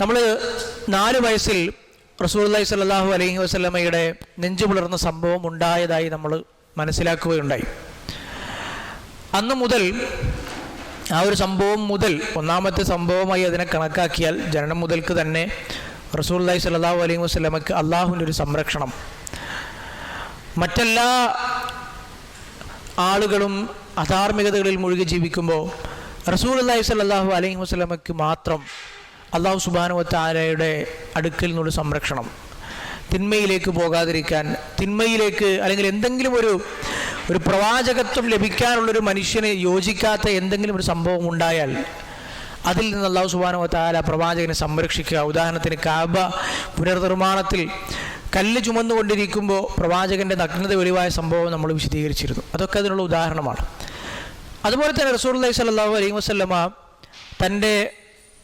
നമ്മൾ നാല് വയസ്സിൽ റസൂല്ലായി സ്വല്ലല്ലാഹു അലൈഹി വസ്ലമയുടെ നെഞ്ചു പുലർന്ന സംഭവം ഉണ്ടായതായി നമ്മൾ മനസ്സിലാക്കുകയുണ്ടായി. അന്ന് മുതൽ ആ ഒരു സംഭവം മുതൽ ഒന്നാമത്തെ സംഭവമായി അതിനെ കണക്കാക്കിയാൽ ജനനം മുതൽക്ക് തന്നെ റസൂല്ലായി സ്വല്ലല്ലാഹു അലൈഹി വസല്ലമക്ക് അള്ളാഹുവിന്റെ ഒരു സംരക്ഷണം. മറ്റെല്ലാ ആളുകളും അധാർമികതകളിൽ മുഴുകി ജീവിക്കുമ്പോൾ റസൂൽ അള്ളാഹി സ്വല്ലല്ലാഹു അലൈഹി വസ്ലമയ്ക്ക് മാത്രം അള്ളാഹു സുബാനുവത്താരയുടെ അടുക്കൽ നിന്നുള്ള സംരക്ഷണം. തിന്മയിലേക്ക് പോകാതിരിക്കാൻ തിന്മയിലേക്ക് അല്ലെങ്കിൽ എന്തെങ്കിലും ഒരു ഒരു പ്രവാചകത്വം ലഭിക്കാനുള്ളൊരു മനുഷ്യന് യോജിക്കാത്ത എന്തെങ്കിലും ഒരു സംഭവം ഉണ്ടായാൽ അതിൽ നിന്ന് അള്ളാഹു സുബാനുവത്താല പ്രവാചകനെ സംരക്ഷിക്കുക. ഉദാഹരണത്തിന് കാബ പുനർനിർമ്മാണത്തിൽ കല്ല് ചുമന്നുകൊണ്ടിരിക്കുമ്പോൾ പ്രവാചകന്റെ നഗ്നത വെളിവായ സംഭവം നമ്മൾ വിശദീകരിച്ചിരുന്നു. അതൊക്കെ അതിനുള്ള ഉദാഹരണമാണ്. അതുപോലെ തന്നെ റസൂൽ അലൈഹി അലൈഹി വസ്ലമ തന്റെ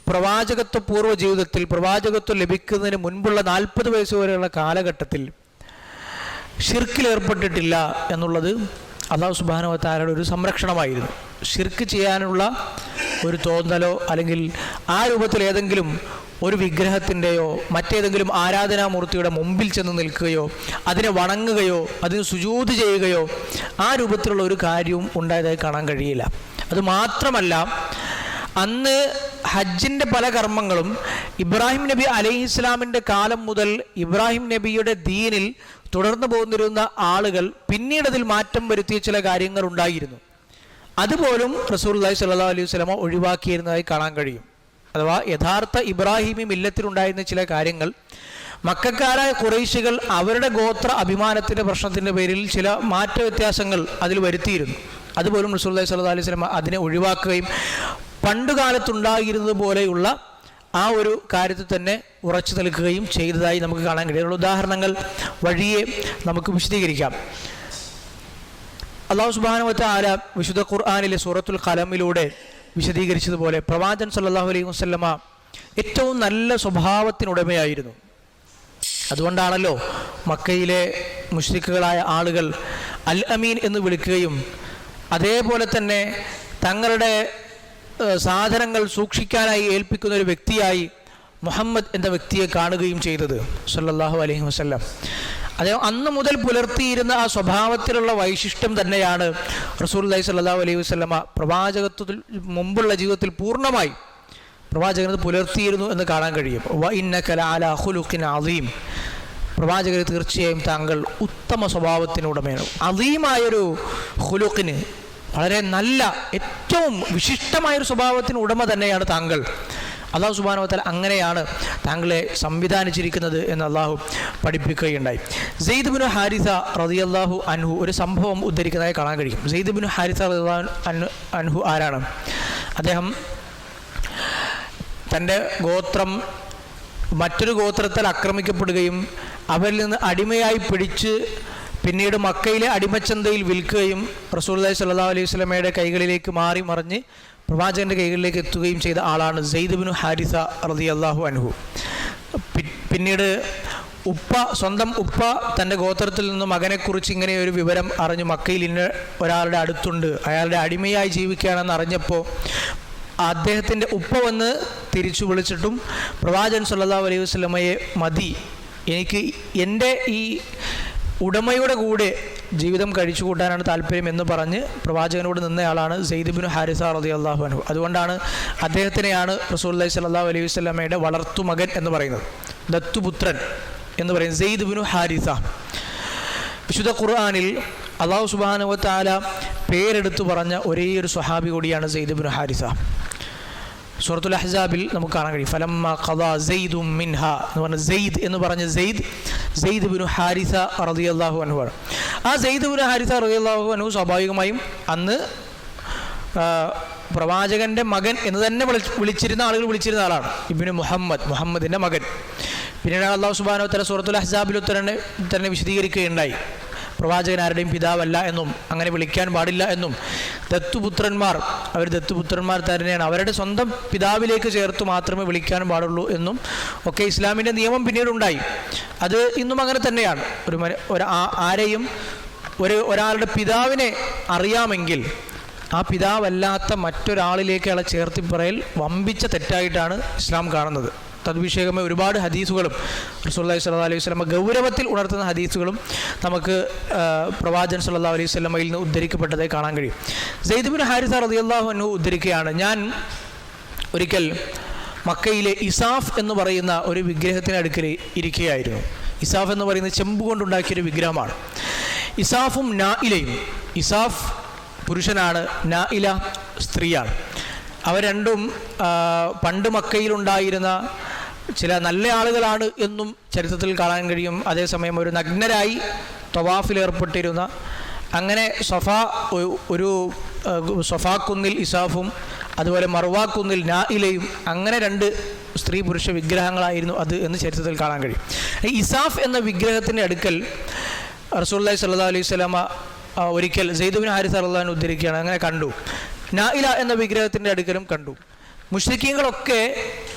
പ്രവാചകത്വ പൂർവ ജീവിതത്തിൽ പ്രവാചകത്വം ലഭിക്കുന്നതിന് മുൻപുള്ള നാൽപ്പത് വയസ്സ് വരെയുള്ള കാലഘട്ടത്തിൽ ഷിർക്കിലേർപ്പെട്ടിട്ടില്ല എന്നുള്ളത് അള്ളാഹു സുബാനുവത്താലയുടെ ഒരു സംരക്ഷണമായിരുന്നു. ഷിർക്ക് ചെയ്യാനുള്ള ഒരു തോന്നലോ അല്ലെങ്കിൽ ആ രൂപത്തിൽ ഏതെങ്കിലും ഒരു വിഗ്രഹത്തിന്റെയോ മറ്റേതെങ്കിലും ആരാധനാമൂർത്തിയുടെ മുമ്പിൽ ചെന്ന് നിൽക്കുകയോ അതിനെ വണങ്ങുകയോ അതിന് സുജൂത് ചെയ്യുകയോ ആ രൂപത്തിലുള്ള ഒരു കാര്യവും ഉണ്ടായതായി കാണാൻ കഴിയില്ല. അത് മാത്രമല്ല അന്ന് ഹജ്ജിന്റെ പല കർമ്മങ്ങളും ഇബ്രാഹിം നബി അലൈഹി ഇസ്ലാമിന്റെ കാലം മുതൽ ഇബ്രാഹിം നബിയുടെ ദീനിൽ തുടർന്നു പോന്നിരുന്ന ആളുകൾ പിന്നീട് അതിൽ മാറ്റം വരുത്തിയ ചില കാര്യങ്ങൾ ഉണ്ടായിരുന്നു. അതുപോലും റസൂൽ അള്ളഹി സ്വല്ലാ അലൈഹി സ്വലമ ഒഴിവാക്കിയിരുന്നതായി കാണാൻ കഴിയും. അഥവാ യഥാർത്ഥ ഇബ്രാഹിമി മില്ലത്തിലുണ്ടായിരുന്ന ചില കാര്യങ്ങൾ മക്കാരായ കുറേശികൾ അവരുടെ ഗോത്ര അഭിമാനത്തിന്റെ പ്രശ്നത്തിന്റെ പേരിൽ ചില മാറ്റ വ്യത്യാസങ്ങൾ അതിൽ വരുത്തിയിരുന്നു. അതുപോലും റസൂൽ അള്ളഹി സ്വല്ലാ അലൈഹി സ്വലമ അതിനെ ഒഴിവാക്കുകയും പണ്ടുകാലത്തുണ്ടായിരുന്നത് പോലെയുള്ള ആ ഒരു കാര്യത്തിൽ തന്നെ ഉറച്ചു നിൽക്കുകയും ചെയ്തതായി നമുക്ക് കാണാൻ കഴിയുന്ന ഉദാഹരണങ്ങൾ വഴിയെ നമുക്ക് വിശദീകരിക്കാം. അള്ളാഹു സുബാനുവത്ത ആല വിശുദ്ധ ഖുർആാനിലെ സൂറത്തുൽ കലമിലൂടെ വിശദീകരിച്ചതുപോലെ പ്രവാചൻ സല്ലാഹു അലൈഹി വസ്ലമ ഏറ്റവും നല്ല സ്വഭാവത്തിനുടമയായിരുന്നു. അതുകൊണ്ടാണല്ലോ മക്കയിലെ മുഷ്രിക്കുകളായ ആളുകൾ അൽ അമീൻ എന്ന് വിളിക്കുകയും അതേപോലെ തന്നെ തങ്ങളുടെ സാധനങ്ങൾ സൂക്ഷിക്കാനായി ഏൽപ്പിക്കുന്ന ഒരു വ്യക്തിയായി മുഹമ്മദ് എന്ന വ്യക്തിയെ കാണുകയും ചെയ്തത്. സല്ലാഹു അലഹി വസല്ലം. അദ്ദേഹം അന്ന് മുതൽ പുലർത്തിയിരുന്ന ആ സ്വഭാവത്തിലുള്ള വൈശിഷ്ട്യം തന്നെയാണ് റസൂൽ സല്ലാഹു അലൈഹി വസല്ലമ പ്രവാചകത്വത്തിൽ മുമ്പുള്ള ജീവിതത്തിൽ പൂർണമായി പ്രവാചകനത് പുലർത്തിയിരുന്നു എന്ന് കാണാൻ കഴിയും. അദീം. പ്രവാചകർ തീർച്ചയായും താങ്കൾ ഉത്തമ സ്വഭാവത്തിനുടമയാണ്. അതീമായൊരു ഹുലുക്കിന് വളരെ നല്ല ഏറ്റവും വിശിഷ്ടമായൊരു സ്വഭാവത്തിന് ഉടമ തന്നെയാണ് താങ്കൾ. അള്ളാഹു സുബാനുവത്താൽ അങ്ങനെയാണ് താങ്കളെ സംവിധാനിച്ചിരിക്കുന്നത് എന്ന് അള്ളാഹു പഠിപ്പിക്കുകയുണ്ടായി. സെയ്ദ്ബിനു ഹാരിസ റതിയല്ലാഹു അൻഹു ഒരു സംഭവം ഉദ്ധരിക്കുന്നതായി കാണാൻ കഴിയും. സെയ്ദ്ബിനു ഹാരിസ റളിയല്ലാഹു അൻഹു അൻഹു ആരാണ്? അദ്ദേഹം തന്റെ ഗോത്രം മറ്റൊരു ഗോത്രത്താൽ ആക്രമിക്കപ്പെടുകയും അവരിൽ നിന്ന് അടിമയായി പിടിച്ച് പിന്നീട് മക്കയിലെ അടിമച്ചന്തയിൽ വിൽക്കുകയും റസൂൽദായ് സല്ലാ അലൈഹി സ്വലമയുടെ കൈകളിലേക്ക് മാറി മറിഞ്ഞ് പ്രവാചകന്റെ കൈകളിലേക്ക് എത്തുകയും ചെയ്ത ആളാണ് സെയ്ദ് ബിനു ഹാരിസ റതി അള്ളാഹു അൻഹു പിന്നീട് ഉപ്പ സ്വന്തം ഉപ്പ തന്റെ ഗോത്രത്തിൽ നിന്ന് മകനെക്കുറിച്ച് ഇങ്ങനെ ഒരു വിവരം അറിഞ്ഞു മക്കയിൽ ഇന്ന ഒരാളുടെ അടുത്തുണ്ട്. അയാളുടെ അടിമയായി ജീവിക്കുകയാണെന്ന് അറിഞ്ഞപ്പോൾ അദ്ദേഹത്തിന്റെ ഉപ്പ വന്ന് തിരിച്ചു വിളിച്ചിട്ടും പ്രവാചൻ സല്ലാ അലൈഹി വസ്ലമയെ മതി. എനിക്ക് എന്റെ ഈ ഉടമയുടെ കൂടെ ജീവിതം കഴിച്ചു കൂട്ടാനാണ് താല്പര്യം എന്ന് പറഞ്ഞ് പ്രവാചകനോട് നിന്നയാളാണ് സെയ്ദ് ഹാരിസ റതി അള്ളാഹു അനു അതുകൊണ്ടാണ് അദ്ദേഹത്തിനെയാണ് റസൂൽ അലൈഹി സ്വല്ലാഹു അലൈഹി വസ്ലമയുടെ വളർത്തുമകൻ എന്ന് പറയുന്നത്. ദത്തുപുത്രൻ എന്ന് പറയുന്നത് സെയ്ദ് ബിനു ഹാരിസ. വിശുദ്ധ ഖുർആാനിൽ അള്ളാഹു സുബാനുവത്താല പേരെടുത്തു പറഞ്ഞ ഒരേ ഒരു സ്വഹാബി കൂടിയാണ് സെയ്ദ് ബിനു ഹാരിസ. സൂറത്തുൽ അഹ്സാബിൽ നമുക്ക് കാണാൻ കഴിയും. ഫലമ്മ ഖദാ സെയ്ദു മിൻഹ എന്ന് പറഞ്ഞ സെയ്ദ് എന്ന് പറഞ്ഞ സെയ്ദ് സെയ്ദ് ബിനു ഹാരിസ റളിയല്ലാഹു അൻഹു ആ സെയ്ദ് ബിനു ഹാരിസ റളിയല്ലാഹു അൻഹു സ്വാഭാവികമായും അന്ന് പ്രവാചകന്റെ മകൻ എന്ന് തന്നെ വിളി വിളിച്ചിരുന്ന ആളുകൾ വിളിച്ചിരുന്ന ആളാണ്. ഇബിന് മുഹമ്മദ് മുഹമ്മദിന്റെ മകൻ. പിന്നീട് അള്ളാഹു സുബാനോ ഉത്തര സൂറത്തുൽ അഹ്സാബിൽ ഉത്തരനെ തന്നെ വിശദീകരിക്കുകയുണ്ടായി. പ്രവാചകൻ ആരുടെയും പിതാവല്ല എന്നും അങ്ങനെ വിളിക്കാൻ പാടില്ല എന്നും. ദത്തുപുത്രന്മാർ അവർ ദത്തുപുത്രന്മാർ തന്നെയാണ്. അവരുടെ സ്വന്തം പിതാവിലേക്ക് ചേർത്ത് മാത്രമേ വിളിക്കാൻ പാടുള്ളൂ എന്നും ഒക്കെ ഇസ്ലാമിന്റെ നിയമം പിന്നീട് ഉണ്ടായി അത് ഇന്നും അങ്ങനെ തന്നെയാണ്. ഒരു ഒരു ആരെയും ഒരു ഒരാളുടെ പിതാവിനെ അറിയാമെങ്കിൽ ആ പിതാവല്ലാത്ത മറ്റൊരാളിലേക്ക് അയാളെ ചേർത്തി പറയൽ വമ്പിച്ച തെറ്റായിട്ടാണ് ഇസ്ലാം കാണുന്നത്. തദ്വിഷേകമായ ഒരുപാട് ഹദീസുകളും റസൂല്ലി സ്വല്ലാ അലൈഹി സ്വലമ ഗൗരവത്തിൽ ഉണർത്തുന്ന ഹദീസുകളും നമുക്ക് പ്രവാചൻ സല്ലാ അലൈഹി സ്വലമയിൽ നിന്ന് ഉദ്ധരിക്കപ്പെട്ടതായി കാണാൻ കഴിയും. സെയ്ദുബിൻ ഹാരിസ റതിയല്ലാഹു അനു ഉദ്ധരിക്കുകയാണ് ഞാൻ ഒരിക്കൽ മക്കയിലെ ഇസാഫ് എന്ന് പറയുന്ന ഒരു വിഗ്രഹത്തിനടുക്കൽ ഇരിക്കുകയായിരുന്നു. ഇസാഫ് എന്ന് പറയുന്നത് ചെമ്പ് കൊണ്ടുണ്ടാക്കിയൊരു വിഗ്രഹമാണ്. ഇസാഫും നായിലയും ഇസാഫ് പുരുഷനാണ് നായില സ്ത്രീയാണ്. അവ രണ്ടും പണ്ട് മക്കയിലുണ്ടായിരുന്ന ചില നല്ല ആളുകളാണ് എന്നും ചരിത്രത്തിൽ കാണാൻ കഴിയും. അതേസമയം ഒരു നഗ്നരായി തവാഫിലേർപ്പെട്ടിരുന്ന അങ്ങനെ സഫ ഒരു- ഒരു ആ, സഫാ കുന്നിൽ ഇസാഫും അതുപോലെ മറുവാക്കുന്നിൽ കുന്നിൽ നായിലയും അങ്ങനെ രണ്ട് സ്ത്രീ പുരുഷ വിഗ്രഹങ്ങളായിരുന്നു അത് എന്ന് ചരിത്രത്തിൽ കാണാൻ കഴിയും. ഇസാഫ് എന്ന വിഗ്രഹത്തിന്റെ അടുക്കൽ റസൂല്ലായി സല്ലാ അലൈഹി സ്വലാമ ഒരിക്കൽ സെയ്ദുബിൻ ഹാരിസ് അള്ളഹാൻ ഉദ്ധരിക്കുകയാണ്. അങ്ങനെ കണ്ടു. നായില എന്ന വിഗ്രഹത്തിന്റെ അടുക്കലും കണ്ടു. മുഷ്രിക്കീങ്ങളൊക്കെ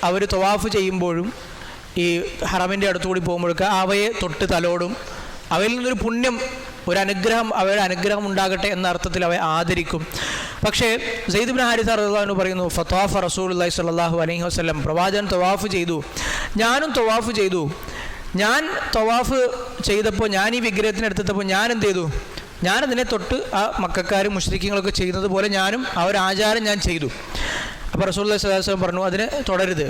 അവർ തവാഫ് ചെയ്യുമ്പോഴും ഈ ഹറമിന്റെ അടുത്തുകൂടി പോകുമ്പോഴൊക്കെ അവയെ തൊട്ട് തലോടും അവയിൽ നിന്നൊരു പുണ്യം ഒരു അനുഗ്രഹം അവയുടെ അനുഗ്രഹം ഉണ്ടാകട്ടെ എന്ന അർത്ഥത്തിൽ അവയെ ആദരിക്കും. പക്ഷേ സെയ്ദുബിൻ ഹാരിസ് അള്ളഹാനു പറയുന്നു ഫത്വാഫ് റസൂലുല്ലാഹി സ്വല്ലല്ലാഹു അലൈഹി വസ്ലം പ്രവാചകൻ തവാഫ് ചെയ്തു. ഞാനും തവാഫ് ചെയ്തു. ഞാൻ തവാഫ് ചെയ്തപ്പോൾ ഞാൻ ഈ വിഗ്രഹത്തിന് എടുത്തെത്തപ്പോൾ ഞാൻ എന്ത് ചെയ്തു? ഞാനതിനെ തൊട്ട് ആ മക്കാരും മുഷ്രിക്കങ്ങളൊക്കെ ചെയ്യുന്നത് പോലെ ഞാനും ആ ഒരു ആചാരം ഞാൻ ചെയ്തു. അപ്പോൾ റസൂൽ സ്വലാസ്ലം പറഞ്ഞു അതിനെ തുടരുത്.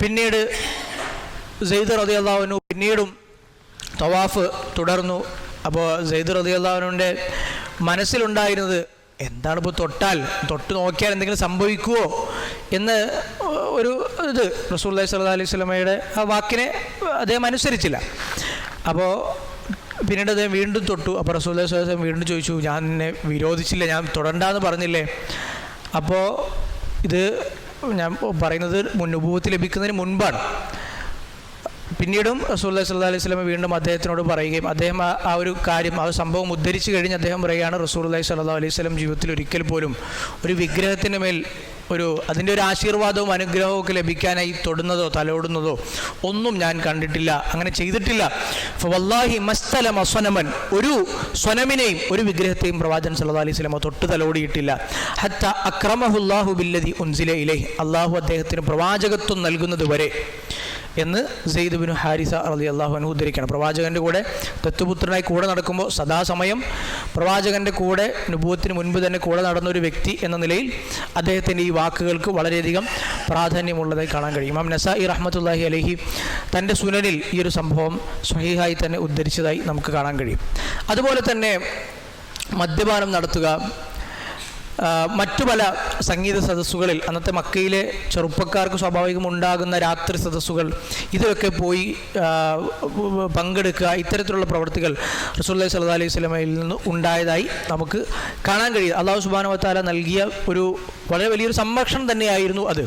പിന്നീട് സെയ്ദ് റതി അള്ളാഹുനു പിന്നീടും തവാഫ് തുടർന്നു. അപ്പോൾ സെയ്ദ് റതി അള്ളാഹുനുവിന്റെ മനസ്സിലുണ്ടായിരുന്നത് എന്താണ് ഇപ്പോൾ തൊട്ടാൽ തൊട്ട് നോക്കിയാൽ എന്തെങ്കിലും സംഭവിക്കുമോ എന്ന് ഒരു ഇത് റസൂൽ സല്ലാ അലൈഹി സ്വലമയുടെ ആ വാക്കിനെ അദ്ദേഹം അനുസരിച്ചില്ല. അപ്പോൾ പിന്നീട് അദ്ദേഹം വീണ്ടും തൊട്ടു. അപ്പോൾ റസൂൽ സ്വലം വീണ്ടും ചോദിച്ചു ഞാൻ നിന്നെ വിരോധിച്ചില്ല ഞാൻ തൊടണ്ടെന്ന് പറഞ്ഞില്ലേ? അപ്പോൾ ഇത് ഞാൻ പറയുന്നത് മുന്നുഭൂത്തി ലഭിക്കുന്നതിന് മുൻപാണ്. പിന്നീടും റസൂല്ലാ സല്ലാ അലൈഹി സ്വലമ വീണ്ടും അദ്ദേഹത്തിനോട് പറയുകയും അദ്ദേഹം ആ ഒരു കാര്യം ആ സംഭവം ഉദ്ധരിച്ചു കഴിഞ്ഞ് അദ്ദേഹം പറയുകയാണ് റസൂല്ലായി സല്ലാ അലൈഹി സ്വലം ജീവിതത്തിൽ ഒരിക്കൽ പോലും ഒരു വിഗ്രഹത്തിന്റെ മേൽ ഒരു അതിന്റെ ഒരു ആശീർവാദവും അനുഗ്രഹവും ഒക്കെ ലഭിക്കാനായി തൊടുന്നതോ തലോടുന്നതോ ഒന്നും ഞാൻ കണ്ടിട്ടില്ല അങ്ങനെ ചെയ്തിട്ടില്ല. വല്ലാഹി മസ്തല മസ്വനമൻ ഒരു സ്വനമിനെയും ഒരു വിഗ്രഹത്തെയും പ്രവാചൻ സല്ലാ അലൈഹി സ്വലമ തൊട്ട് തലോടിയിട്ടില്ല. ഹത്ത അക്രമഹുല്ലാഹു ബില്ലതി ഉൻസിലെ ഇലൈ അള്ളാഹു അദ്ദേഹത്തിന് പ്രവാചകത്വം നൽകുന്നത് വരെ. എന്ന് സെയ്ദ് ബിനു ഹാരിസ അലി അള്ളാഹു അനു ഉദ്ധരിക്കണം. പ്രവാചകന്റെ കൂടെ ദത്തുപുത്രനായി കൂടെ നടക്കുമ്പോൾ സദാസമയം പ്രവാചകന്റെ കൂടെ അനുഭവത്തിന് മുൻപ് തന്നെ കൂടെ നടന്ന ഒരു വ്യക്തി എന്ന നിലയിൽ അദ്ദേഹത്തിന്റെ ഈ വാക്കുകൾക്ക് വളരെയധികം പ്രാധാന്യമുള്ളതായി കാണാൻ കഴിയും. ഇമാം നസായി റഹ്മത്തുല്ലാഹി അലഹി തന്റെ സുനനിൽ ഈ ഒരു സംഭവം സ്വഹീഹായി തന്നെ ഉദ്ധരിച്ചതായി നമുക്ക് കാണാൻ കഴിയും. അതുപോലെ തന്നെ മദ്യപാനം നടത്തുക മറ്റു പല സംഗീത സദസ്സുകളിൽ അന്നത്തെ മക്കയിലെ ചെറുപ്പക്കാർക്ക് സ്വാഭാവികം ഉണ്ടാകുന്ന രാത്രി സദസ്സുകൾ ഇതിലൊക്കെ പോയി പങ്കെടുക്കുക ഇത്തരത്തിലുള്ള പ്രവർത്തികൾ റസൂല്ലി സല്ലാ അലൈഹി സ്വലമയിൽ നിന്ന് ഉണ്ടായതായി നമുക്ക് കാണാൻ കഴിയും. അള്ളാഹു സുബാനുവത്താല നൽകിയ ഒരു വളരെ വലിയൊരു സംരക്ഷണം തന്നെയായിരുന്നു അത്.